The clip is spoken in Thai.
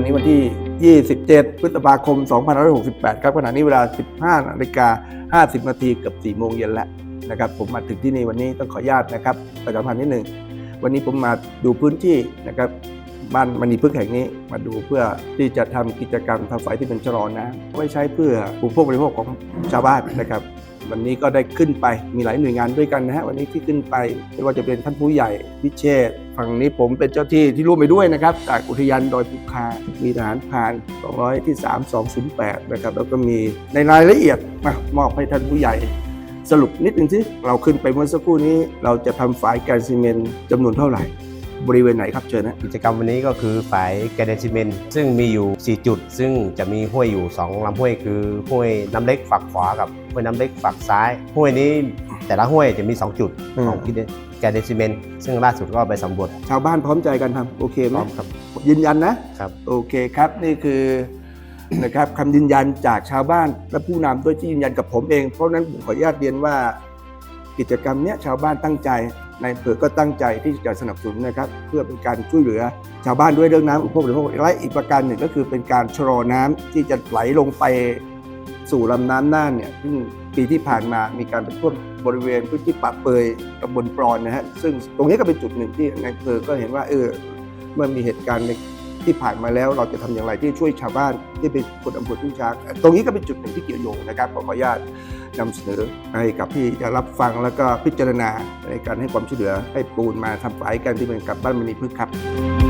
ันนี้วันที่ 27 พฤษภาคม 2568 ครับขณะนี้เวลา 15นาฬิกา50 นาทีเกับ4โมงเย็นแล้วนะครับ ผมมาถึงที่นี่วันนี้ต้องขออนุญาตนะครับประชาสัมพันธ์นิดหนึ่งวันนี้ผมมาดูพื้นที่นะครับบ้านมณีพฤกษ์แห่งนี้มาดูเพื่อที่จะทำกิจกรรมทำไฟที่เป็นชะลอน้ำไว้ใช้เพื่ออุปโภคบริโภคของชาวบ้านนะครับ วันนี้ก็ได้ขึ้นไปมีหลายหน่วยงานด้วยกันนะฮะวันนี้ที่ขึ้นไปไม่ว่าจะเป็นท่านผู้ใหญ่พิเชษฝั่งนี้ผมเป็นเจ้าที่ที่ร่วมไปด้วยนะครับจากอุทยานดอยภูคา มีทหารพราน200ที่ 3 208 นะครับแล้วก็มีในรายละเอียดมามอบให้ท่านผู้ใหญ่สรุปนิดหนึ่งที่เราขึ้นไปเมื่อสักครู่นี้ เราจะทำฝายแกนซีเมนต์จำนวนเท่าไหร่ บริเวณไหนครับเชิญนะกิจกรรมวันนี้ก็คือฝายแกรเดนซิเมนต์ซึ่งมีอยู่ 4 จุด ซึ่งจะมีห้วยอยู่ 2ลำห้วยคือห้วยน้ำเล็กฝักขวากับห้วยน้ำเล็กฝักซ้าย ห้วยนี้แต่ละห้วยจะมี 2 จุดอืมของแกรเดนซิเมนต์ซึ่งล่าสุดก็ไปสำรวจชาวบ้านพร้อมใจกันทำโอเคพไหมร้อมครับยืนยันนะครับโอเคครับนี่คือนะครับคำยืนยันจากชาวบ้านและผู้นำด้วยที่ยืนยันกับผมเอง เพราะฉะนั้นผมขออนุญาตเรียนว่ากิจกรรมเนี้ยชาวบ้านตั้งใจ ในายอำเภอก็ตั้งใจที่จะสนับสนุนนะครับ เพื่อเป็นการช่วยเหลือ ชาวบ้านด้วยเรื่องน้ำอุปโภคบริโภคและอีกประการหนึ่งก็คือเป็นการชะลอน้ำที่จะไหลลงไปสู่ลำน้ำน่านเนี่ยซึ่งปีที่ผ่านมามีการไปท่วมบริเวณพื้นที่ป่าเปยตำบลปรอนนะฮะซึ่งตรงนี้ก็เป็นจุดหนึ่งที่นายอำเภอก็เห็นว่าเออเมื่อมีเหตุการณ์ในที่ผ่านมาแล้วเราจะทำอย่างไรที่ช่วยชาวบ้านที่เป็นคนอำเภอทุ่งช้างตรงนี้ก็เป็นจุดหนึ่งที่เกี่ยวโยงนะครับขออนุญาตนำเสนอให้กับที่จะรับฟังแล้วก็พิจารณาในการให้ความช่วยเหลือให้ปูนมาทำฝายกันที่เป็นกับบ้านมณีพืชครับ